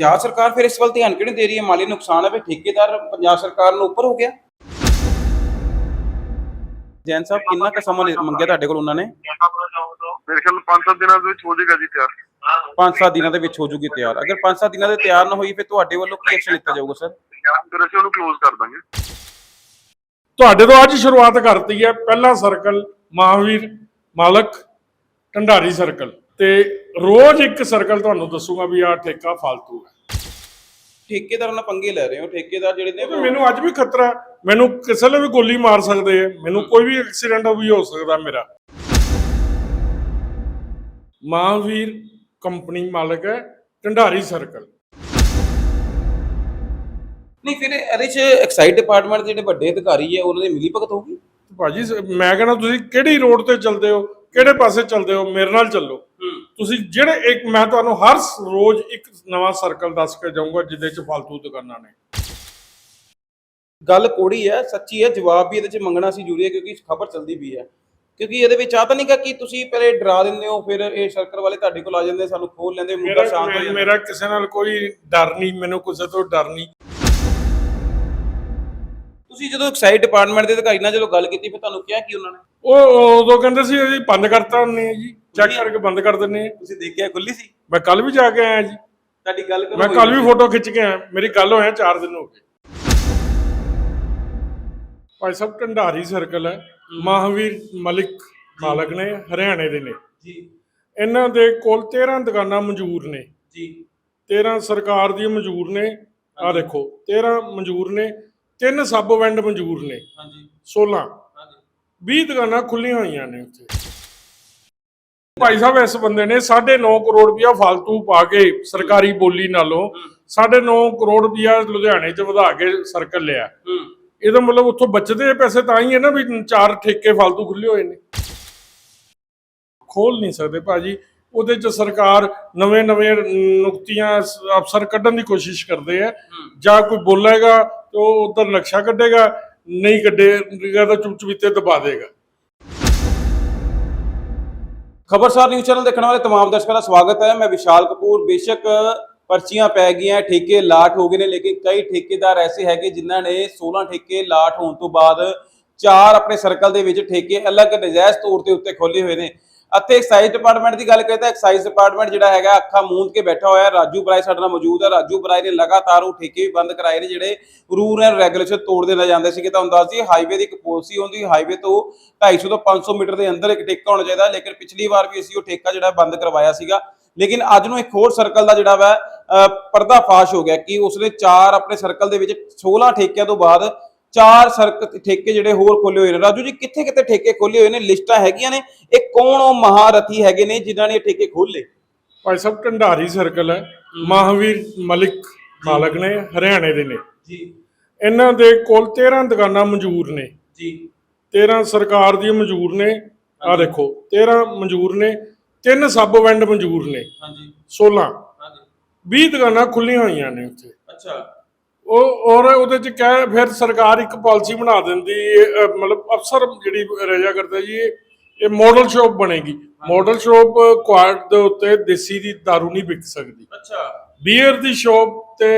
ਪੰਜਾਬ ਸਰਕਾਰ ਫਿਰ ਇਸ ਵੱਲ ਧਿਆਨ ਕਿਉਂ ਨਹੀਂ ਦੇ ਰਹੀ ਹੈ? ਮਾਲੀ ਨੁਕਸਾਨ ਹੈ ਵੀ ਠੇਕੇਦਾਰ ਪੰਜਾਬ ਸਰਕਾਰ ਨੂੰ ਉੱਪਰ ਹੋ ਗਿਆ। ਜੈਨ ਸਾਹਿਬ ਕਿੰਨਾ ਕੁ ਸਮਾਂ ਲਿ- ਮੰਗਿਆ ਤੁਹਾਡੇ ਕੋਲ ਉਹਨਾਂ ਨੇ? ਮੇਰੇ ਖਿਆਲ 5-7 ਦਿਨਾਂ ਦੇ ਵਿੱਚ ਹੋ ਜਾਏਗਾ ਜੀ ਤਿਆਰ। 5-7 ਦਿਨਾਂ ਦੇ ਵਿੱਚ ਹੋ ਜੂਗੀ ਤਿਆਰ। ਅਗਰ 5-7 ਦਿਨਾਂ ਦੇ ਤਿਆਰ ਨਾ ਹੋਈ ਫਿਰ ਤੁਹਾਡੇ ਵੱਲੋਂ ਕੀ ਐਕਸ਼ਨ ਲਿੱਤਾ ਜਾਊਗਾ ਸਰ? ਫਿਰ ਅਸੀਂ ਉਹਨੂੰ ਕਲੋਜ਼ ਕਰ ਦਾਂਗੇ। ਤੁਹਾਡੇ ਤੋਂ ਅੱਜ ਸ਼ੁਰੂਆਤ ਕਰਤੀ ਹੈ ਪਹਿਲਾ ਸਰਕਲ ਮਹਾਵੀਰ ਮਾਲਕ ਢੰਡਾਰੀ ਸਰਕਲ ਤੇ ਰੋਜ਼ ਇੱਕ ਸਰਕਲ ਤੁਹਾਨੂੰ ਦੱਸੂਗਾ ਵੀ ਆਹ ਠੇਕਾ ਫालतू ਹੈ। ਠੇਕੇਦਾਰ ਨਾਲ ਪੰਗੇ ਲੈ ਰਹੇ ਹੋ ਠੇਕੇਦਾਰ ਜਿਹੜੇ ਨੇ ਮੈਨੂੰ ਅੱਜ ਵੀ ਖਤਰਾ ਹੈ। ਮੈਨੂੰ ਕਿਸੇ ਲਈ ਵੀ ਗੋਲੀ ਮਾਰ ਸਕਦੇ ਆ ਮੈਨੂੰ ਕੋਈ ਵੀ ਐਕਸੀਡੈਂਟ ਵੀ ਹੋ ਸਕਦਾ ਮੇਰਾ। ਮਹਾਵੀਰ ਕੰਪਨੀ ਮਾਲਕ ਹੈ ਢੰਡਾਰੀ ਸਰਕਲ ਨਹੀਂ ਫਿਰ ਇਹਦੇ ਚ ਐਕਸਾਈਜ਼ ਡਿਪਾਰਟਮੈਂਟ ਦੇ ਜਿਹੜੇ ਵੱਡੇ ਅਧਿਕਾਰੀ ਹੈ ਉਹਨਾਂ ਦੀ ਮਿਲੀ ਭਗਤ ਹੋਊਗੀ? ਭਾਜੀ ਸ- ਮੈਂ ਕਹਿੰਦਾ ਤੁਸੀਂ ਕਿਹੜੀ ਰੋਡ ਤੇ ਚੱਲਦੇ ਹੋ ਕਿਹੜੇ ਪਾਸੇ ਚੱਲਦੇ ਹੋ ਮੇਰੇ ਨਾਲ ਚੱਲੋ। ਤੁਸੀਂ ਜਿਹੜੇ ਇੱਕ ਮੈਂ ਤੁਹਾਨੂੰ ਹਰ ਰੋਜ਼ ਇੱਕ ਨਵਾਂ ਸਰਕਲ ਦੱਸ ਕੇ ਜਾਊਂਗਾ ਜਿਹਦੇ ਚ ਫालतू ਦੁਕਾਨਾਂ ਨੇ। ਗੱਲ ਕੋੜੀ ਹੈ ਸੱਚੀ ਹੈ ਜਵਾਬ ਵੀ ਇਹਦੇ ਚ ਮੰਗਣਾ ਸੀ ਜ਼ਰੂਰੀ ਹੈ ਕਿਉਂਕਿ ਖਬਰ ਚੱਲਦੀ ਵੀ ਹੈ। ਕਿਉਂਕਿ ਇਹਦੇ ਵਿੱਚ ਆ ਤਾਂ ਨਹੀਂਗਾ ਕਿ ਤੁਸੀਂ ਪਹਿਲੇ ਡਰਾ ਦਿੰਦੇ ਹੋ ਫਿਰ ਇਹ ਸਰਕਲ ਵਾਲੇ ਤੁਹਾਡੇ ਕੋਲ ਆ ਜਾਂਦੇ ਸਾਨੂੰ ਖੋਲ ਲੈਂਦੇ ਮੁੱਦਾ ਸ਼ਾਂਤ ਹੋ ਜਾਂਦਾ। ਮੇਰਾ ਕਿਸੇ ਨਾਲ ਕੋਈ ਡਰ ਨਹੀਂ ਮੈਨੂੰ ਕਿਸੇ ਤੋਂ ਡਰ ਨਹੀਂ। ਤੁਸੀਂ ਜਦੋਂ ਐਕਸਾਈਜ਼ ਡਿਪਾਰਟਮੈਂਟ ਦੇ ਅਧਿਕਾਰੀ ਨਾਲ ਜਦੋਂ ਗੱਲ ਕੀਤੀ ਫਿਰ ਤੁਹਾਨੂੰ ਕਿਹਾ ਕੀ ਉਹਨਾਂ ਨੇ? ਉਹ ਉਦੋਂ ਕਹਿੰਦੇ ਸੀ ਜੀ ਬੰਦ ਕਰਤਾ ਨੇ ਜੀ। ਚੈੱਕ ਕਰਕੇ ਬੰਦ ਕਰ ਦਿੰਨੇ ਆ ਤੁਸੀਂ ਦੇਖਿਆ ਖੁੱਲੀ ਸੀ? ਮੈਂ ਕੱਲ ਵੀ ਜਾ ਕੇ ਆਇਆ ਜੀ। ਤੁਹਾਡੀ ਗੱਲ ਕਰੋ ਮੈਂ ਕੱਲ ਵੀ ਫੋਟੋ ਖਿੱਚ ਕੇ ਆਇਆ। ਮੇਰੀ ਗੱਲ ਹੋਇਆ 4 ਦਿਨ ਹੋ ਗਏ। ਭਾਈ ਸਾਹਿਬ ਢੰਡਾਰੀ ਸਰਕਲ ਹੈ। ਮਹਾਵੀਰ ਮਲਿਕ ਮਾਲਕ ਨੇ ਹਰਿਆਣੇ ਦੇ ਨੇ। ਜੀ। ਇਹਨਾਂ ਦੇ ਕੋਲ 13 ਦੁਕਾਨਾਂ ਮਨਜ਼ੂਰ ਨੇ। ਜੀ। 13 ਸਰਕਾਰ ਦੀ ਮਨਜ਼ੂਰ ਨੇ। ਆ ਦੇਖੋ 13 ਮਨਜ਼ੂਰ ਨੇ। ਤਿੰਨ ਸਬ ਵੈਂਡ ਮਨਜ਼ੂਰ ਨੇ। ਹਾਂਜੀ। 16 20 ਦੁਕਾਨਾਂ ਖੁੱਲੀਆਂ ਹੋਈਆਂ ਨੇ ਉੱਥੇ। ਭਾਈ ਸਾਹਿਬ ਇਸ ਬੰਦੇ ਨੇ 9.5 ਕਰੋੜ ਰੁਪਇਆ ਫालतू ਪਾ ਕੇ ਸਰਕਾਰੀ ਬੋਲੀ ਨਾਲੋਂ 9.5 ਕਰੋੜ ਰੁਪਇਆ ਲੁਧਿਆਣੇ 'ਚ ਵਧਾ ਕੇ ਸਰਕਲ ਲਿਆ। ਇਹਦਾ ਮਤਲਬ ਉੱਥੋਂ ਬਚਦੇ ਆ ਪੈਸੇ ਤਾਂ ਹੀ ਹੈ ਨਾ ਵੀ ਚਾਰ ਠੇਕੇ ਫालतू ਖੁੱਲੇ ਹੋਏ ਨੇ। ਖੋਲ ਨਹੀਂ ਸਕਦੇ ਭਾਜੀ। ਉਹਦੇ 'ਚ ਸਰਕਾਰ ਨਵੇਂ-ਨਵੇਂ ਨੁਕਤੀਆਂ ਅਫਸਰ ਕੱਢਣ ਦੀ ਕੋਸ਼ਿਸ਼ ਕਰਦੇ ਆ। ਜਾਂ ਕੋਈ ਬੋਲੇਗਾ ਤੇ ਉਹ ਉਧਰ ਨਕਸ਼ਾ ਕੱਢੇਗਾ ਨਹੀਂ ਕੱਢੇਗਾ ਤਾਂ ਚੁੱਪ ਚੁਪੀਤੇ ਦਬਾ ਦੇਗਾ ਖਬਰਸਾਰ ਨਿਊਜ਼ ਚੈਨਲ ਦੇਖਣ ਵਾਲੇ तमाम ਦਰਸ਼ਕਾਂ ਦਾ ਸਵਾਗਤ ਹੈ ਮੈਂ ਵਿਸ਼ਾਲ ਕਪੂਰ ਬੇਸ਼ੱਕ ਪਰਚੀਆਂ ਪੈ ਗਈਆਂ ਠੇਕੇ ਲਾਟ ਹੋ ਗਏ ਨੇ ਲੇਕਿਨ ਕਈ ਠੇਕੇਦਾਰ ਐਸੇ ਹੈਗੇ ਜਿਨ੍ਹਾਂ ਨੇ 16 ਠੇਕੇ ਲਾਟ ਹੋਣ ਤੋਂ ਬਾਅਦ ਚਾਰ ਆਪਣੇ ਸਰਕਲ ਦੇ ਵਿੱਚ ਠੇਕੇ ਅਲੱਗ ਨਜਾਇਜ਼ ਤੌਰ ਤੇ ਉੱਤੇ ਖੋਲੇ ਹੋਏ ਨੇ ਅਤੇ ਐਕਸਾਈਜ਼ ਡਿਪਾਰਟਮੈਂਟ ਦੀ ਗੱਲ ਕਰੀਏ ਤਾਂ ਐਕਸਾਈਜ਼ ਡਿਪਾਰਟਮੈਂਟ ਜਿਹੜਾ ਹੈਗਾ ਅੱਖਾਂ ਮੂੰਦ ਕੇ ਬੈਠਾ ਹੋਇਆ ਰਾਜੂ ਬਰਾਏ ਸਾਡੇ ਨਾਲ ਮੌਜੂਦ ਹੈ। ਰਾਜੂ ਬਰਾਏ ਨੇ ਲਗਾਤਾਰ ਉਹ ਠੇਕੇ ਵੀ ਬੰਦ ਕਰਾਏ ਨੇ ਜਿਹੜੇ ਰੂਲ ਐਂਡ ਰੈਗੂਲੇਸ਼ਨ ਤੋੜਦੇ ਲੈ ਜਾਂਦੇ ਸੀਗੇ। ਤੁਹਾਨੂੰ ਦੱਸ ਦਈਏ ਹਾਈਵੇ ਦੀ ਇੱਕ ਪਾਲਿਸੀ ਹੁੰਦੀ ਹਾਈਵੇ ਤੋਂ 250 ਤੋਂ 500 ਮੀਟਰ ਦੇ ਅੰਦਰ ਇੱਕ ਠੇਕਾ ਹੋਣਾ ਚਾਹੀਦਾ ਲੇਕਿਨ ਪਿਛਲੀ ਵਾਰ ਵੀ ਅਸੀਂ ਉਹ ਠੇਕਾ ਜਿਹੜਾ ਬੰਦ ਕਰਵਾਇਆ ਸੀਗਾ। ਲੇਕਿਨ ਅੱਜ ਨੂੰ ਇੱਕ ਹੋਰ ਸਰਕਲ ਦਾ ਜਿਹੜਾ ਵਾ ਅਹ, ਪਰਦਾਫਾਸ਼ ਹੋ ਗਿਆ ਕਿ ਉਸਨੇ ਚਾਰ ਆਪਣੇ ਸਰਕਲ ਦੇ ਵਿੱਚ 16 ਠੇਕਿਆਂ ਤੋਂ ਬਾਅਦ ਚਾਰ ਸਰਕ ਠੇਕੇ ਜਿਹੜੇ ਹੋਰ ਖੋਲੇ ਹੋਏ ਨੇ। ਰਾਜੂ ਜੀ ਕਿੱਥੇ ਕਿੱਥੇ ਠੇਕੇ ਖੋਲੇ ਹੋਏ ਨੇ? ਲਿਸਟਾਂ ਹੈਗੀਆਂ ਨੇ। ਇਹ ਕੌਣ ਉਹ ਮਹਾਰਥੀ ਹੈਗੇ ਨੇ ਜਿਨ੍ਹਾਂ ਨੇ ਇਹ ਠੇਕੇ ਖੋਲੇ ਭਾਈ ਸਾਹਿਬ ਢੰਡਾਰੀ ਸਰਕਲ ਹੈ। ਮਹਾਵੀਰ ਮਲਿਕ ਮਾਲਕ ਨੇ ਹਰਿਆਣੇ ਦੇ ਨੇ। ਜੀ। ਇਹਨਾਂ ਦੇ ਕੋਲ 13 ਦੁਕਾਨਾਂ ਮਨਜ਼ੂਰ ਨੇ। ਜੀ। 13 ਸਰਕਾਰ ਦੀ ਮਨਜ਼ੂਰ ਨੇ। ਆ ਦੇਖੋ 13 ਮਨਜ਼ੂਰ ਨੇ ਤਿੰਨ ਸਬ ਵੈਂਡ ਮਨਜ਼ੂਰ ਨੇ। ਹਾਂਜੀ। 16 ਹਾਂਜੀ। 20 ਦੁਕਾਨਾਂ ਖੁੱਲੀਆਂ ਹੋਈਆਂ ਨੇ ਉੱਥੇ। ਅੱਛਾ। ਉਹ ਔਰ ਉਹਦੇ ਚ ਕਹਿ ਫਿਰ ਸਰਕਾਰ ਇੱਕ ਪਾਲਿਸੀ ਬਣਾ ਦਿੰਦੀ ਮਤਲਬ ਅਫਸਰ ਜਿਹੜੀ ਰਜਾ ਕਰਦਾ ਜੀ ਇਹ ਮਾਡਲ ਸ਼ਾਪ ਬਣੇਗੀ। ਮਾਡਲ ਸ਼ਾਪ ਕੁਆਰਟ ਦੇ ਉੱਤੇ ਦੇਸੀ ਦੀ दारू ਨਹੀਂ ਵਿਕ ਸਕਦੀ। ਅੱਛਾ। ਬੀਅਰ ਦੀ ਸ਼ਾਪ ਤੇ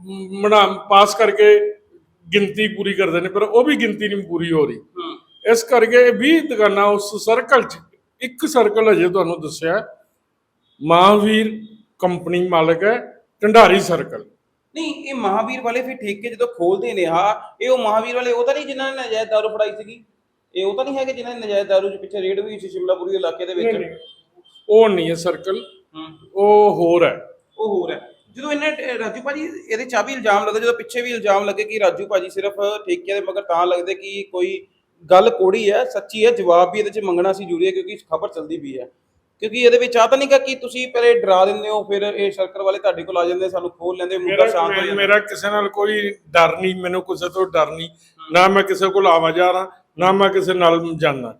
ਮ- ਬਣਾ ਪਾਸ ਕਰਕੇ ਗਿਣਤੀ ਪੂਰੀ ਕਰਦੇ ਨੇ ਪਰ ਉਹ ਵੀ ਗਿਣਤੀ ਨਹੀਂ ਪੂਰੀ ਹੋ ਰਹੀ। ਇਸ ਕਰਕੇ ਇਹ 20 ਦੁਕਾਨਾਂ ਉਸ ਸਰਕਲ 'ਚ ਇੱਕ ਸਰਕਲ ਅਜੇ ਤੁਹਾਨੂੰ ਦੱਸਿਆ ਮਹਾਵੀਰ ਕੰਪਨੀ ਮਾਲਕ ਹੈ ਢੰਡਾਰੀ ਸਰਕਲ ਨਹੀਂ ਇਹ ਮਹਾਵੀਰ ਵਾਲੇ ਫਿਰ ਠੇਕੇ ਜਦੋਂ ਖੋਲਦੇ ਨੇ ਆ ਇਹ ਉਹ ਮਹਾਵੀਰ ਵਾਲੇ ਉਹ ਤਾਂ ਨਹੀਂ ਜਿਨ੍ਹਾਂ ਨੇ ਨਜਾਇਜ਼ ਦਾਰੂ ਫੜਾਈ ਸੀਗੀ? ਇਹ ਉਹ ਤਾਂ ਨਹੀਂ ਹੈਗੇ ਜਿਨ੍ਹਾਂ ਨੇ ਨਜਾਇਜ਼ ਦਾਰੂ ਦੇ ਪਿੱਛੇ ਰੇਡ ਵੀ ਸੀ ਸ਼ਿਮਲਾਪੁਰੀ ਇਲਾਕੇ ਦੇ ਵਿੱਚ? ਉਹ ਨਹੀਂ ਹੈ ਸਰਕਲ। ਹੂੰ। ਉਹ ਹੋਰ ਹੈ। ਉਹ ਹੋਰ ਹੈ। ਜਦੋਂ ਇਹਨੇ ਰਾਜੂ ਭਾਜੀ ਇਹਦੇ ਚ ਵੀ ਇਲਜ਼ਾਮ ਲੱਗਦਾ ਜਦੋਂ ਪਿੱਛੇ ਵੀ ਇਲਜ਼ਾਮ ਲੱਗੇ ਕਿ ਰਾਜੂ ਭਾਜੀ ਸਿਰਫ ਠੇਕਿਆਂ ਦੇ ਮਗਰ ਤਾਂ ਲੱਗਦੇ ਕਿ ਕੋਈ ਗੱਲ ਕੋੜੀ ਹੈ ਸੱਚੀ ਹੈ ਜਵਾਬ ਵੀ ਇਹਦੇ ਚ ਮੰਗਣਾ ਸੀ ਜ਼ਰੂਰੀ ਹੈ ਕਿਉਂਕਿ ਖਬਰ ਚੱਲਦੀ ਵੀ ਹੈ। ਕਿਉਂਕਿ ਇਹਦੇ ਵਿੱਚ ਆ ਤਾਂ ਨਹੀਂਗਾ ਕਿ ਤੁਸੀਂ ਪਹਿਲੇ ਡਰਾ ਦਿੰਦੇ ਹੋ ਫਿਰ ਇਹ ਸਰਕਲ ਵਾਲੇ ਤੁਹਾਡੇ ਕੋਲ ਆ ਜਾਂਦੇ ਸਾਨੂੰ ਖੋਲ ਲੈਂਦੇ ਮੁੱਦਾ ਮੇਰਾ ਸ਼ਾਂਤ ਹੋ ਮੈਂ- ਜਾਂਦਾ। ਮੇਰਾ ਕਿਸੇ ਨਾਲ ਕੋਈ ਡਰ ਨਹੀਂ ਮੈਨੂੰ ਕਿਸੇ ਤੋਂ ਡਰ ਨਹੀਂ। ਨਾ ਮੈਂ ਕਿਸੇ ਕੋਲ ਆਵਾਂ ਜਾ ਰਹਾ ਨਾ ਮੈਂ ਕਿਸੇ ਨਾਲ ਜਾਣਾ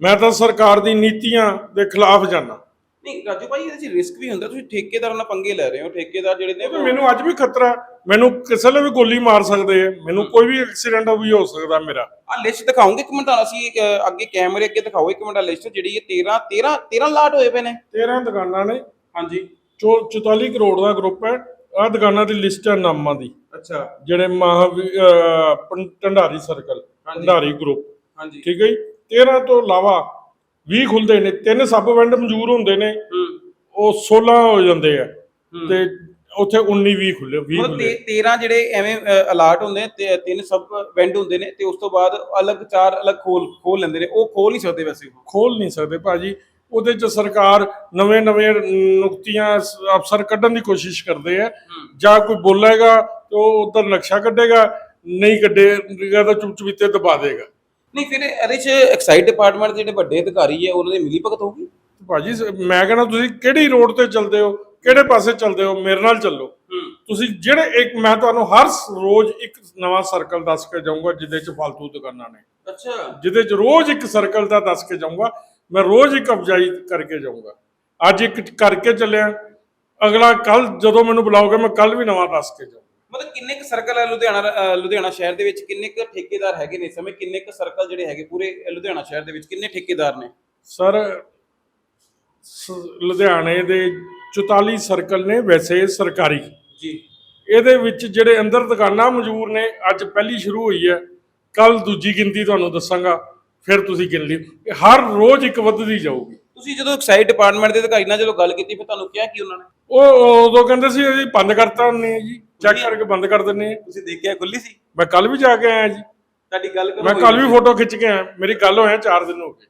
ਮੈਂ ਤਾਂ ਸਰਕਾਰ ਦੀ ਨੀਤੀਆਂ ਦੇ ਖਿਲਾਫ ਜਾਣਾ ਨਹੀਂ ਰਾਜੂ ਭਾਈ ਇਹਦੇ ਚ ਰਿਸਕ ਵੀ ਹੁੰਦਾ ਤੁਸੀਂ ਠੇਕੇਦਾਰ ਨਾਲ ਪੰਗੇ ਲੈ ਰਹੇ ਹੋ ਠੇਕੇਦਾਰ ਜਿਹੜੇ ਨੇ ਮੈਨੂੰ ਅੱਜ ਵੀ ਖਤਰਾ ਹੈ। ਮੈਨੂੰ ਕਿਸੇ ਲਈ ਵੀ ਗੋਲੀ ਮਾਰ ਸਕਦੇ ਆ ਮੈਨੂੰ ਕੋਈ ਵੀ ਐਕਸੀਡੈਂਟ ਵੀ ਹੋ ਸਕਦਾ ਮੇਰਾ। ਆ ਲਿਸਟ ਦਿਖਾਉਂਗੇ ਇੱਕ ਮਿੰਟ ਤੁਹਾਨੂੰ ਅਸੀਂ ਅਹ, ਅੱਗੇ ਕੈਮਰੇ ਅੱਗੇ ਦਿਖਾਓ ਇੱਕ ਮਿੰਟ ਲਿਸਟ ਜਿਹੜੀ ਇਹ 13 13 13 ਲਾਟ ਹੋਏ ਪਏ ਨੇ। 13 ਦੁਕਾਨਾਂ ਨੇ। ਹਾਂਜੀ। ਚੋ 44 ਕਰੋੜ ਦਾ ਗਰੁੱਪ ਹੈ। ਆਹ ਦੁਕਾਨਾਂ ਦੀ ਲਿਸਟ ਹੈ ਨਾਮਾਂ ਦੀ। ਅੱਛਾ। ਜਿਹੜੇ ਪੰ- ਢੰਡਾਰੀ ਸਰਕਲ। ਢੰਡਾਰੀ ਗਰੁੱਪ ਹਾਂਜੀ। ਠੀਕ ਹੈ ਜੀ? 13 ਤੋਂ ਇਲਾਵਾ 20 ਖੁੱਲਦੇ ਨੇ ਤਿੰਨ ਸਬ ਵੈਂਡ ਮਨਜ਼ੂਰ ਹੁੰਦੇ ਨੇ ਉਹ 16 ਹੋ ਜਾਂਦੇ ਆ। ਤੇ ਉੱਥੇ 19 20 ਖੁੱਲੇ 20 ਮਤਲਬ ਖੁੱਲੇ 13 ਜਿਹੜੇ ਐਵੇਂ ਅਲਾਟ ਹੁੰਦੇ ਨੇ ਤਿੰਨ ਸਬ ਵੈਂਡ ਹੁੰਦੇ ਨੇ ਤੇ ਉਸ ਤੋਂ ਬਾਅਦ ਅਲੱਗ ਚਾਰ ਅਲੱਗ ਖੋਲ ਖੋਲ ਲੈਂਦੇ ਨੇ ਉਹ ਖੋਲ ਨਹੀਂ ਸਕਦੇ ਵੈਸੇ। ਖੋਲ ਨਹੀਂ ਸਕਦੇ ਭਾਜੀ। ਉਹਦੇ ਚ ਸਰਕਾਰ ਨਵੇਂ ਨਵੇਂ ਨੁਕਤੀਆਂ ਅਫਸਰ ਕੱਢਣ ਦੀ ਕੋਸ਼ਿਸ਼ ਕਰਦੇ ਆ। ਜਾਂ ਕੋਈ ਬੋਲੇਗਾ ਤੇ ਉਹ ਉਧਰ ਨਕਸ਼ਾ ਕੱਢੇਗਾ ਨਹੀਂ ਕੱਢੇਗਾ ਤਾਂ ਚੁੱਪ ਚੁਪੀਤੇ ਦਬਾ ਦੇਗਾ। ਨਹੀਂ ਫਿਰ ਇਹਦੇ ਚ ਐਕਸਾਈਜ਼ ਡਿਪਾਰਟਮੈਂਟ ਦੇ ਜਿਹੜੇ ਵੱਡੇ ਅਧਿਕਾਰੀ ਹੈ ਉਹਨਾਂ ਦੇ ਮਿਲੀ ਭਗਤ ਹੋਊਗੀ? ਭਾਜੀ ਮੈਂ ਕਹਿੰਦਾ ਤੁਸੀਂ ਕਿਹੜੀ ਰੋਡ ਤੇ ਚੱਲਦੇ ਹੋ ਕਿਹੜੇ ਪਾਸੇ ਚੱਲਦੇ ਹੋ ਮੇਰੇ ਨਾਲ ਚੱਲੋ। ਤੁਸੀਂ ਜਿਹੜੇ ਇੱਕ ਮੈਂ ਤੁਹਾਨੂੰ ਹਰ ਰੋਜ਼ ਇੱਕ ਨਵਾਂ ਸਰਕਲ ਦੱਸ ਕੇ ਜਾਊਂਗਾ ਜਿਹਦੇ ਚ ਫालतू ਦੁਕਾਨਾਂ ਨੇ। ਅੱਛਾ। ਜਿਹਦੇ ਚ ਰੋਜ਼ ਇੱਕ ਸਰਕਲ ਦਾ ਦੱਸ ਕੇ ਜਾਊਂਗਾ ਮੈਂ ਰੋਜ਼ ਇੱਕ ਅਫਜਾਈ ਕਰਕੇ ਜਾਊਂਗਾ। ਅੱਜ ਇੱਕ ਕਰਕੇ ਚੱਲਿਆ ਅਗਲਾ ਕੱਲ ਜਦੋਂ ਮੈਨੂੰ ਬੁਲਾਓਗੇ ਮੈਂ ਕੱਲ ਵੀ ਨਵਾਂ ਦੱਸ ਕੇ ਜਾਊਂਗਾ। ਮਤਲਬ ਕਿੰਨੇ ਕੁ ਸਰਕਲ ਹੈ ਲੁਧਿਆਣਾ ਲੁਧਿਆਣਾ ਸ਼ਹਿਰ ਦੇ ਵਿੱਚ? ਕਿੰਨੇ ਕੁ ਠੇਕੇਦਾਰ ਹੈਗੇ ਨੇ ਇਸ ਸਮੇਂ? ਕਿੰਨੇ ਕੁ ਸਰਕਲ ਜਿਹੜੇ ਹੈਗੇ ਪੂਰੇ ਲੁਧਿਆਣਾ ਸ਼ਹਿਰ ਦੇ ਵਿੱਚ? ਕਿੰਨੇ ਠੇਕੇਦਾਰ ਨੇ? ਸਰ ਲੁਧਿਆਣੇ ਦੇ 44 ਸਰਕਲ ਨੇ ਵੈਸੇ ਸਰਕਾਰੀ। ਜੀ। ਇਹਦੇ ਵਿੱਚ ਜਿਹੜੇ ਅੰਦਰ ਦੁਕਾਨਾਂ ਮੌਜੂਦ ਨੇ ਅੱਜ ਪਹਿਲੀ ਸ਼ੁਰੂ ਹੋਈ ਹੈ। ਕੱਲ ਦੂਜੀ ਗਿਣਤੀ ਤੁਹਾਨੂੰ ਦੱਸਾਂਗਾ ਫਿਰ ਤੁਸੀਂ ਗਿਣ ਲਿਓ। ਇਹ ਹਰ ਰੋਜ਼ ਇੱਕ ਵੱਧਦੀ ਜਾਊਗੀ। ਤੁਸੀਂ ਜਦੋਂ ਐਕਸਾਈਜ਼ ਡਿਪਾਰਟਮੈਂਟ ਦੇ ਅਧਿਕਾਰੀ ਨਾਲ ਜਦੋਂ ਗੱਲ ਕੀਤੀ ਫਿਰ ਤੁਹਾਨੂੰ ਕਿਹਾ ਕੀ ਉਹਨਾਂ ਨੇ? ਉਹ ਉਦੋਂ ਕਹਿੰਦੇ ਸੀ ਜੀ ਬੰਦ ਕਰਤਾ ਨੇ ਜੀ। ਚੈੱਕ ਕਰਕੇ ਬੰਦ ਕਰ ਦਿੰਨੇ ਆ ਤੁਸੀਂ ਦੇਖਿਆ ਖੁੱਲੀ ਸੀ? ਮੈਂ ਕੱਲ ਵੀ ਜਾ ਕੇ ਆਇਆ ਜੀ। ਤੁਹਾਡੀ ਗੱਲ ਕਰੋ ਮੈਂ ਕੱਲ ਵੀ ਫੋਟੋ ਖਿੱਚ ਕੇ ਆਇਆ। ਮੇਰੀ ਗੱਲ ਹੋਇਆ 4 ਦਿਨ ਹੋ ਗਏ।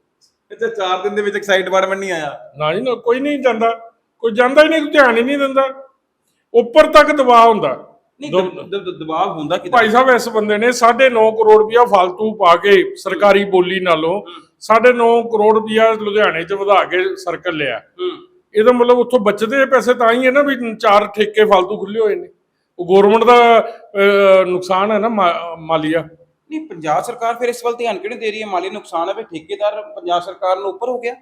ਅੱਛਾ 4 ਦਿਨ ਦੇ ਵਿੱਚ ਐਕਸਾਈਜ਼ ਡਿਪਾਰਟਮੈਂਟ ਨਹੀਂ ਆਇਆ? ਨਾ ਜੀ ਨਾ ਕੋਈ ਨਹੀਂ ਜਾਂਦਾ। ਕੋਈ ਜਾਂਦਾ ਹੀ ਨਹੀਂ ਧਿਆਨ ਹੀ ਨਹੀਂ ਦਿੰਦਾ। ਉੱਪਰ ਤੱਕ ਦਬਾਅ ਹੁੰਦਾ। ਨਹੀਂ ਦਬਾਅ ਹੁੰਦਾ ਕਿ ਭਾਈ ਸਾਹਿਬ ਇਸ ਬੰਦੇ ਨੇ 9.5 ਕਰੋੜ ਰੁਪਇਆ ਫालतू ਪਾ ਕੇ ਸਰਕਾਰੀ ਬੋਲੀ ਨਾਲੋਂ 9.5 ਕਰੋੜ ਰੁਪਇਆ ਲੁਧਿਆਣੇ 'ਚ ਵਧਾ ਕੇ ਸਰਕਲ ਲਿਆ। ਇਹਦਾ ਮਤਲਬ ਉੱਥੋਂ ਬਚਦੇ ਪੈਸੇ ਤਾਂ ਹੀ ਹੈ ਨਾ ਵੀ ਚਾਰ ਠੇਕੇ ਫालतू ਖੁੱਲੇ ਹੋਏ ਨੇ। ਉਹ ਗਵਰਨਮੈਂਟ ਦਾ ਨੁਕਸਾਨ ਹੈ ਨਾ ਮਾਲੀਆ। ਨਹੀਂ ਪੰਜਾਬ ਸਰਕਾਰ ਫਿਰ ਇਸ ਵੱਲ ਧਿਆਨ ਕਿਉਂ ਦੇ ਰਹੀ ਹੈ? ਮਾਲੀ ਨੁਕਸਾਨ ਹੈ ਵੀ ਠੇਕੇਦਾਰ ਪੰਜਾਬ ਸਰਕਾਰ ਨੂੰ ਉੱਪਰ ਹੋ ਗਿਆ।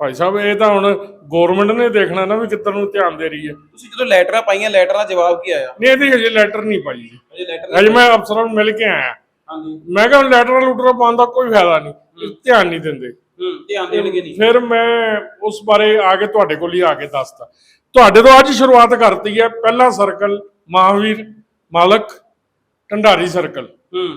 ਭਾਈ ਸਾਹਿਬ ਇਹ ਤਾਂ ਹੁਣ ਗਵਰਨਮੈਂਟ ਨੇ ਦੇਖਣਾ ਨਾ ਵੀ ਕਿੱਧਰ ਨੂੰ ਧਿਆਨ ਦੇ ਰਹੀ ਹੈ। ਤੁਸੀਂ ਜਦੋਂ ਲੈਟਰਾਂ ਪਾਈਆਂ ਲੈਟਰਾਂ ਦਾ ਜਵਾਬ ਕੀ ਆਇਆ? ਨਹੀਂ ਇਹਦੀ ਹਜੇ ਲੈਟਰ ਨਹੀਂ ਪਾਈ ਜੀ। ਲੈਟਰ ਹਜੇ ਮੈਂ ਅਫਸਰਾਂ ਨੂੰ ਮਿਲ ਕੇ ਆਇਆ। ਹਾਂਜੀ। ਮੈਂ ਕਿਹਾ ਲੈਟਰ ਲੂਟਰ ਪਾਉਣ ਦਾ ਕੋਈ ਫਾਇਦਾ ਨਹੀਂ ਧਿਆਨ ਨਹੀਂ ਦਿੰਦੇ। ਹੂੰ ਧਿਆਨ ਦੇਣਗੇ ਨਹੀਂ। ਫਿਰ ਮੈਂ ਉਸ ਬਾਰੇ ਆ ਕੇ ਤੁਹਾਡੇ ਕੋਲ ਹੀ ਆ ਕੇ ਦੱਸਦਾ ਤੁਹਾਡੇ ਤੋਂ ਅੱਜ ਸ਼ੁਰੂਆਤ ਕਰਤੀ ਹੈ ਪਹਿਲਾ ਸਰਕਲ ਮਹਾਵੀਰ ਮਾਲਕ ਢੰਡਾਰੀ ਸਰਕਲ ਹੂੰ।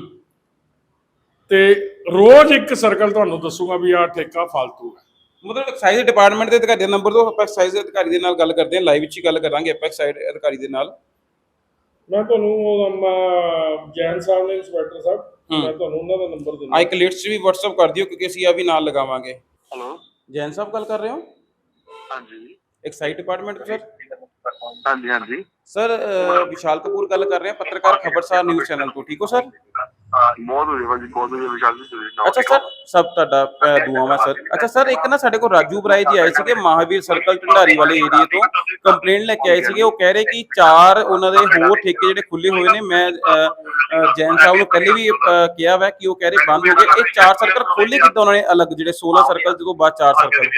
ਤੇ ਰੋਜ਼ ਇੱਕ ਸਰਕਲ ਤੁਹਾਨੂੰ ਦੱਸੂਗਾ ਵੀ ਆਹ ਠੇਕਾ ਫालतू ਹੈ। ਮਤਲਬ ਐਕਸਾਈਜ਼ ਡਿਪਾਰਟਮੈਂਟ ਦੇ ਅਧਿਕਾਰੀ ਦਾ ਨੰਬਰ ਦੋ ਆਪਾਂ ਐਕਸਾਈਜ਼ ਦੇ ਅਧਿਕਾਰੀ ਦੇ ਨਾਲ ਗੱਲ ਕਰਦੇ ਹਾਂ ਲਾਈਵ ਵਿੱਚ ਹੀ ਗੱਲ ਕਰਾਂਗੇ ਆਪਾਂ ਐਕਸਾਈਜ਼ ਅਧਿਕਾਰੀ ਦੇ ਨਾਲ। ਮੈਂ ਤੁਹਾਨੂੰ ਉਹ, ਅਮ, ਜੈਨ ਸਾਹਿਬ ਨੇ ਇੰਸਪੈਕਟਰ ਸਾਹਿਬ। ਮੈਂ ਤੁਹਾਨੂੰ ਉਹਨਾਂ ਦਾ ਨੰਬਰ ਦਿੰਦਾ। ਆਈ ਕਲਿਟਸ ਵੀ WhatsApp ਕਰ ਦਿਓ ਕਿਉਂਕਿ ਅਸੀਂ ਆ ਵੀ ਨਾਲ ਲਗਾਵਾਂਗੇ। ਹੈਲੋ ਜੈਨ ਸਾਹਿਬ ਗੱਲ ਕਰ ਰਹੇ ਹੋ? ਹਾਂਜੀ। ਐਕਸਾਈਜ਼ ਡਿਪਾਰਟਮੈਂਟ ਸਰ ਹਾਂਜੀ ਹਾਂਜੀ। ਸਰ ਵਿਸ਼ਾਲ ਕਪੂਰ ਗੱਲ ਕਰ ਰਹੇ ਹਾਂ ਪੱਤਰਕਾਰ ਖਬਰਸਾਰ ਨਿਊਜ਼ ਚੈਨਲ ਤੋਂ ਠੀਕ ਹੋ ਸਰ ਬਹੁਤ ਹੋਈ ਭਾਜੀ ਬਹੁਤ ਹੋਈ ਵਿਸ਼ਾਲ ਜੀ ਤੁਸੀਂ ਅੱਛਾ ਸਰ ਸਭ ਤੁਹਾਡਾ ਅ, ਦੁਆਵਾਂ ਸਰ। ਅੱਛਾ ਸਰ ਇੱਕ ਨਾ ਸਾਡੇ ਕੋਲ ਰਾਜੂ ਬਰਾਏ ਜੀ ਆਏ ਸੀਗੇ ਮਹਾਵੀਰ ਸਰਕਲ ਢੰਡਾਰੀ ਵਾਲੇ ਏਰੀਏ ਤੋਂ। ਕੰਪਲੇਂਟ ਲੈ ਕੇ ਆਏ ਸੀਗੇ। ਉਹ ਕਹਿ ਰਹੇ ਕਿ ਚਾਰ ਉਹਨਾਂ ਦੇ ਹੋਰ ਠੇਕੇ ਜਿਹੜੇ ਖੁੱਲੇ ਹੋਏ ਨੇ ਮੈਂ ਜੈਨ ਸਾਹਿਬ ਨੂੰ ਪਹਿਲੇ ਵੀ ਕਿਹਾ ਵਾ ਕਿ ਉਹ ਕਹਿ ਰਹੇ ਬੰਦ ਹੋ ਗਏ। ਇਹ ਚਾਰ ਸਰਕਲ ਖੋਲੇ ਕਿੱਦਾਂ ਉਹਨਾਂ ਨੇ? ਅਲੱਗ ਜਿਹੜੇ 16 ਸਰਕਲ ਤੋਂ ਬਾਅਦ ਚਾਰ ਸਰਕਲ।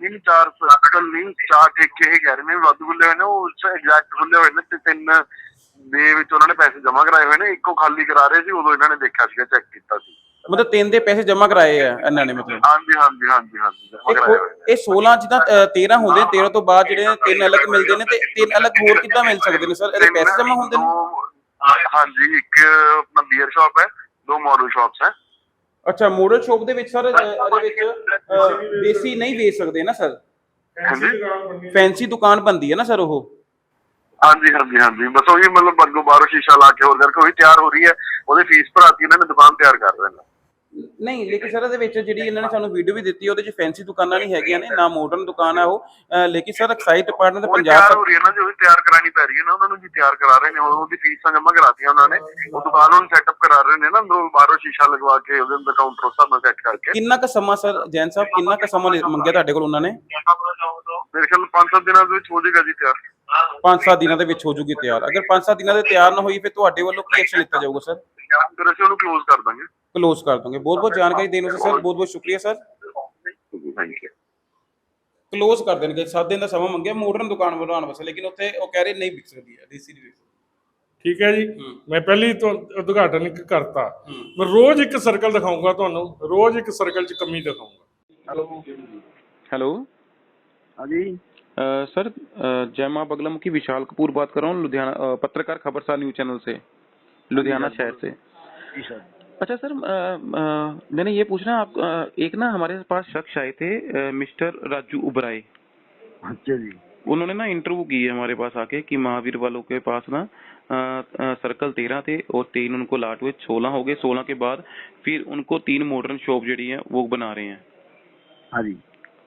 ਤਿੰਨ ਚਾਰ ਸਰਕਲ ਨਹੀਂ ਚਾਰ ਠੇਕੇ ਇਹ ਕਹਿ ਰਹੇ ਨੇ। ਵਾਧੂ ਖੁੱਲੇ ਹੋਏ ਨੇ ਉਹ ਐਗਜ਼ੈਕਟ ਖੁੱਲੇ ਹੋਏ ਨੇ ਤੇ ਤਿੰਨ ਦੇ ਵਿੱਚ ਉਹਨਾਂ ਨੇ ਪੈਸੇ ਜਮ੍ਹਾਂ ਕਰਾਏ ਹੋਏ ਨੇ ਇੱਕੋ ਖਾਲੀ ਕਰਾ ਰਹੇ ਸੀ ਉਦੋਂ ਇਹਨਾਂ ਨੇ ਦੇਖਿਆ ਸੀਗਾ ਚੈੱਕ ਕੀਤਾ ਸੀ। ਮਤਲਬ ਤਿੰਨ ਦੇ ਪੈਸੇ ਜਮ੍ਹਾਂ ਕਰਾਏ ਆ ਇਹਨਾਂ ਨੇ ਮਤਲਬ। ਹਾਂਜੀ ਹਾਂਜੀ ਹਾਂਜੀ ਹਾਂਜੀ ਜਮ੍ਹਾਂ ਇਹ ਕਰਾਏ ਖੋ- ਹੋਏ ਨੇ। ਇਹ 16 ਜਿੱਦਾਂ ਅ, 13 ਹੁੰਦੇ ਨੇ 13 ਤੋਂ ਬਾਅਦ ਜਿਹੜੇ ਤਿੰਨ ਅਲੱਗ ਮਿਲਦੇ ਨੇ ਤੇ ਤਿੰਨ ਅਲੱਗ ਹੋਰ ਕਿੱਦਾਂ ਮਿਲ ਸਕਦੇ ਨੇ ਸਰ? ਇਹਦੇ ਪੈਸੇ ਜਮ੍ਹਾਂ ਹੁੰਦੇ ਨੇ? ਦੋ- ਹਾਂਜੀ ਇੱਕ ਆਪਣਾ ਬੀਅਰ ਸ਼ਾਪ ਹੈ ਦੋ ਮੋਡਲ ਸ਼ਾਪਸ ਹੈ। ਅੱਛਾ ਮੋਡਲ ਸ਼ੋਪ ਦੇ ਵਿੱਚ ਸਰ ਇਹਦੇ ਵਿੱਚ ਅ, ਦੇਸੀ ਨਹੀਂ ਵੇਚ ਸਕਦੇ ਨਾ ਸਰ? ਫੈਂਸੀ ਦੁਕਾਨ ਬਣਨੀ ਫੈਂਸੀ ਦੁਕਾਨ ਬੰਦੀ ਹੈ ਨਾ ਸਰ ਉਹ? ਹਾਂਜੀ ਹਾਂਜੀ ਹਾਂਜੀ। ਬਸ ਉਹੀ ਮਤਲਬ ਅੱਗੋਂ ਬਾਹਰੋਂ ਸ਼ੀਸ਼ਾ ਲਾ ਕੇ ਹੋਰ ਕਰਕੇ ਉਹੀ ਤਿਆਰ ਹੋ ਰਹੀ ਹੈ। ਉਹਦੀ ਫੀਸ ਭਰਾਤੀ ਇਹਨਾਂ ਨੇ ਦੁਕਾਨ ਤਿਆਰ ਕਰ ਰਹੇ ਨੇ ਨਹੀਂ ਲੇਕਿਨ ਸਰ ਇਹਦੇ ਵਿੱਚ ਜਿਹੜੀ ਇਹਨਾਂ ਨੇ ਸਾਨੂੰ ਵੀਡੀਓ ਵੀ ਦਿੱਤੀ ਉਹਦੇ 'ਚ ਫੈਂਸੀ ਦੁਕਾਨਾਂ ਨਹੀਂ ਹੈਗੀਆਂ ਨੇ ਨਾ ਮਾਡਰਨ ਦੁਕਾਨ ਹੈ ਉਹ। ਲੇਕਿਨ ਸਰ ਐਕਸਾਈਜ਼ ਡਿਪਾਰਟਮੈਂਟ ਉਹ ਪੰਜਾਬ ਤਿਆਰ ਹੋ ਰਹੀ ਹੈ ਨਾ ਜੋ ਤਿਆਰ ਕਰਾਣੀ ਪੈ ਰਹੀ ਹੈ ਨਾ ਉਹਨਾਂ ਨੂੰ ਜੀ ਤਿਆਰ ਕਰਾ ਰਹੇ ਨੇ ਉਹ- ਉਹਦੀ ਫੀਸਾਂ ਜਮ੍ਹਾਂ ਕਰਾਤੀਆਂ ਉਹਨਾਂ ਨੇ। ਉਹ ਦੁਕਾਨ ਨੂੰ ਸੈਟਅਪ ਕਰਾ ਰਹੇ ਨੇ ਨਾ ਅੰਦਰੋਂ ਬਾਹਰੋਂ ਸ਼ੀਸ਼ਾ ਲਗਵਾ ਕੇ ਉਹਦੇ ਅੰਦਰ ਕਾਊਂਟਰ ਉਸ ਨਾਲ ਸੈੱਟ ਕਰਕੇ। ਕਿੰਨਾ ਕੁ ਸਮਾਂ ਸਰ ਜੈਨ ਸਾਹਿਬ ਕਿੰਨਾ ਕੁ ਸਮਾਂ ਲਿ- ਮੰਗਿਆ ਤੁਹਾਡੇ ਕੋਲ ਉਹਨਾਂ ਨੇ? ਮੇਰੇ ਖਿਆਲ 5-7 ਦਿਨਾਂ ਦੇ ਵਿੱਚ ਹੋ ਜਾਏਗਾ ਜੀ ਤਿਆਰ। 5-7 ਦਿਨਾਂ ਦੇ ਵਿੱਚ ਹੋ ਜੂਗੀ ਤਿਆਰ। ਅਗਰ 5-7 ਦਿਨਾਂ ਦੇ ਤਿਆਰ ਨਾ ਹੋਈ ਫਿਰ ਤੁਹਾਡੇ ਵੱਲੋਂ ਕੀ ਐਕਸ਼ਨ ਲਿੱਤਾ ਜਾਊਗਾ ਸਰ? ਫਿਰ ਅਸੀਂ ਉਹਨੂੰ ਕਲੋਜ਼ ਕਰ ਦਾਂਗੇ। ਕਲੋਜ਼ ਕਰ ਦੋਗੇ। ਬਹੁਤ ਬਹੁਤ ਜਾਣਕਾਰੀ ਦੇਣ ਵਾਸਤੇ ਸਰ ਬਹੁਤ ਬਹੁਤ ਸ਼ੁਕਰੀਆ ਸਰ। ਥੈਂਕ ਯੂ ਕਲੋਜ਼ ਕਰ ਦੇਣਗੇ। 7 ਦਿਨ ਦਾ ਸਮਾਂ ਮੰਗਿਆ ਮਾਡਰਨ ਦੁਕਾਨ ਬਣਾਉਣ ਵਾਸਤੇ ਲੇਕਿਨ ਉੱਥੇ ਉਹ ਕਹਿ ਰਹੇ ਨਹੀਂ ਵਿਕ ਸਕਦੀ ਹੈ ਡੀਸੀ ਨਹੀਂ ਵਿਕ ਸਕਦੀ। ਠੀਕ ਹੈ ਜੀ। ਮੈਂ ਪਹਿਲੀ ਤੋਂ ਉਦਘਾਟਨ ਇੱਕ ਕਰਤਾ। ਮੈਂ ਰੋਜ਼ ਇੱਕ ਸਰਕਲ ਦਿਖਾਊਂਗਾ ਤੁਹਾਨੂੰ। ਰੋਜ਼ ਇੱਕ ਸਰਕਲ 'ਚ ਕਮੀ ਦਿਖਾਊਂਗਾ। ਹੈਲੋ। ਹੈਲੋ। ਹਾਂਜੀ। सर अ, जय माँ बगलम की विशाल कपूर बात कर रहा हूँ लुधियाना पत्रकार खबरसार न्यूज़ चैनल से लुधियाना शहर से। अच्छा सर मैंने ये पूछना आप एक ना हमारे पास शख्स आए थे मिस्टर राजू उबराय अच्छा जी। उन्होंने ना इंटरव्यू की है हमारे पास आके कि महावीर वालों के पास ना अ, अ, सर्कल तेरह थे और तीन उनको लाट हुए सोलह हो गए सोलह के बाद फिर उनको तीन मॉडर्न शॉप जड़ी है वो बना रहे हैं। हाँ जी।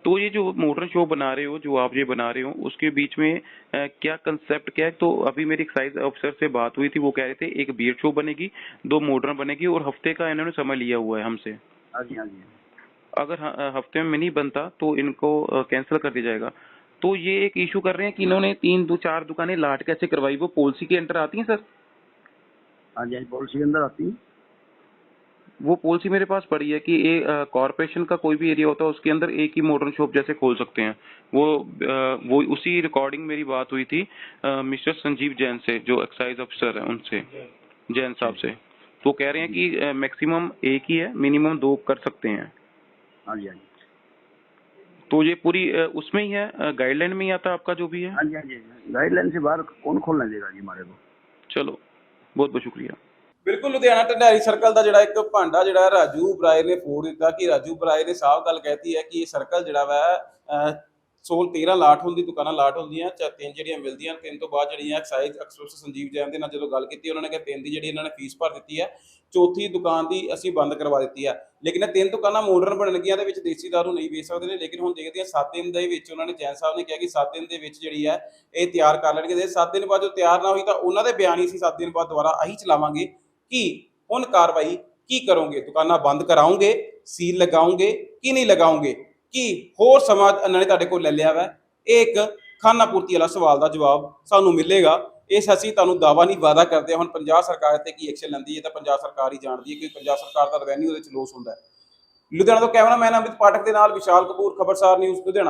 तो ये जो मॉडर्न शो बना रहे हो जो आप ये बना रहे हो उसके बीच में क्या कंसेप्ट क्या है? तो अभी मेरी एक्साइज अफसर से बात हुई थी वो कह रहे थे एक बियर शो बनेगी दो मॉडर्न बनेगी और हफ़्ते का इन्होंने समय लिया हुआ है हमसे। हाँ जी हाँ जी। अगर हफ़्ते में नहीं बनता तो इनको कैंसिल कर दिया जाएगा। तो ये एक इशू कर रहे हैं कि इन्होंने तीन दो चार दुकानें लाट कैसे करवाई? वो पॉलिसी के अंडर आती हैं सर? हाँ जी पॉलिसी के अंदर आती है। वो पॉलिसी मेरे पास पड़ी है कि ए कॉरपोरेशन का कोई भी एरिया होता है उसके अंदर एक ही मॉडर्न शॉप जैसे खोल सकते हैं। वो अ, वो उसी रिकॉर्डिंग मेरी बात हुई थी मिस्टर संजीव जैन से जो एक्साइज अफसर है उनसे जैन साहब से। तो कह रहे हैं कि मैक्सिमम एक ही है मिनिमम दो कर सकते हैं। हाँ जी हाँ जी। तो ये पूरी उसमें ही है गाइडलाइन में ही आता है आपका जो भी है? जी हाँ गाइडलाइन से बाहर कौन खोलना देगा जी हमारे को? चलो बहुत बहुत शुक्रिया। ਬਿਲਕੁਲ ਲੁਧਿਆਣਾ ਢੰਡਾਰੀ ਸਰਕਲ ਦਾ ਜਿਹੜਾ ਇੱਕ ਭਾਂਡਾ ਜਿਹੜਾ ਰਾਜੂ ਬਰਾਏ ਨੇ ਫੋੜ ਦਿੱਤਾ ਕਿ ਰਾਜੂ ਬਰਾਏ ਨੇ ਸਾਫ਼ ਗੱਲ ਕਹਿਤੀ ਹੈ ਕਿ ਇਹ ਸਰਕਲ ਜਿਹੜਾ ਵਾ ਸੋਲ 13 ਲਾਟ ਹੁੰਦੀ, ਦੁਕਾਨਾਂ ਲਾਟ ਹੁੰਦੀਆਂ ਚਾ ਤਿੰਨ ਜਿਹੜੀਆਂ ਮਿਲਦੀਆਂ, ਤਿੰਨ ਤੋਂ ਬਾਅਦ ਜਿਹੜੀਆਂ ਐਕਸਾਈਜ਼ ਅਕਸਰ ਸੰਜੀਵ ਜੈਨ ਦੇ ਨਾਲ ਜਦੋਂ ਗੱਲ ਕੀਤੀ, ਉਹਨਾਂ ਨੇ ਕਿਹਾ ਤਿੰਨ ਦੀ ਜਿਹੜੀ ਇਹਨਾਂ ਨੇ ਫੀਸ ਭਰ ਦਿੱਤੀ ਹੈ, ਚੌਥੀ ਦੁਕਾਨ ਦੀ ਅਸੀਂ ਬੰਦ ਕਰਵਾ ਦਿੱਤੀ ਹੈ। ਲੇਕਿਨ ਇਹ ਤਿੰਨ ਦੁਕਾਨਾਂ ਮਾਡਰਨ ਬਣਨਗੀਆਂ ਦੇ ਵਿੱਚ ਦੇਸੀ ਦਾਰੂ ਨਹੀਂ ਵੇਚ ਸਕਦੇ ਨੇ, ਲੇਕਿਨ ਹੁਣ ਦੇਖਦੇ ਹਾਂ 7 ਦਿਨ ਦੇ ਵਿੱਚ ਉਹਨਾਂ ਨੇ ਜੈਨ ਸਾਹਿਬ ਨੇ ਕਿਹਾ ਕਿ 7 ਦਿਨ ਦੇ ਵਿੱਚ ਜਿਹੜੀ ਹੈ, ਇਹ ਤਿਆਰ ਕਰ ਲੈਣਗੇ। ਜੇ 7 ਦਿਨ ਬਾਅਦ ਜੋ ਤਿਆਰ ਨਾ ਹੋਈ ਤਾਂ ਉਹਨਾਂ ਦੇ ਬਿਆਨ ਹੀ ਅਸੀਂ 7 ਦਿਨ ਬਾਅਦ ਦੁਬਾਰਾ ਆਹੀ ਚਲਾਵਾਂਗੇ। ਕਿ? ਹੁਣ ਕਾਰਵਾਈ ਕੀ ਕਰੋਗੇ? ਦੁਕਾਨਾਂ ਬੰਦ ਕਰਾਉਂਗੇ ਸੀਲ ਲਗਾਉਂਗੇ ਕਿ ਨਹੀਂ ਲਗਾਉਂਗੇ ਕੀ ਹੋਰ ਸਮਾਂ ਇਹਨਾਂ ਨੇ ਤੁਹਾਡੇ ਕੋਲ ਲੈ ਲਿਆ ਵਾ? ਇਹ ਇੱਕ ਖਾਨਾ ਪੂਰਤੀ ਵਾਲਾ ਸਵਾਲ ਦਾ ਜਵਾਬ ਸਾਨੂੰ ਮਿਲੇਗਾ। ਇਸ ਅਸੀਂ ਤੁਹਾਨੂੰ ਦਾਵਾ ਨਹੀਂ ਵਾਦਾ ਕਰਦੇ। ਹੁਣ ਪੰਜਾਬ ਸਰਕਾਰ ਤੇ ਕੀ ਐਕਸ਼ਨ ਲੈਂਦੀ ਹੈ ਤਾਂ ਪੰਜਾਬ ਸਰਕਾਰ ਹੀ ਜਾਣਦੀ ਹੈ ਕਿ ਪੰਜਾਬ ਸਰਕਾਰ ਦਾ ਰਵੈਨਿਊ ਉਹਦੇ ਚ ਲੋਸ ਹੁੰਦਾ ਹੈ। ਲੁਧਿਆਣਾ ਤੋਂ ਕੈਮਰਾਮੈਨ ਅਮਿਤ ਪਾਠਕ ਦੇ ਨਾਲ ਵਿਸ਼ਾਲ ਕਪੂਰ, ਖਬਰਸਾਰ ਨਿਊਜ਼, ਲੁਧਿਆਣਾ।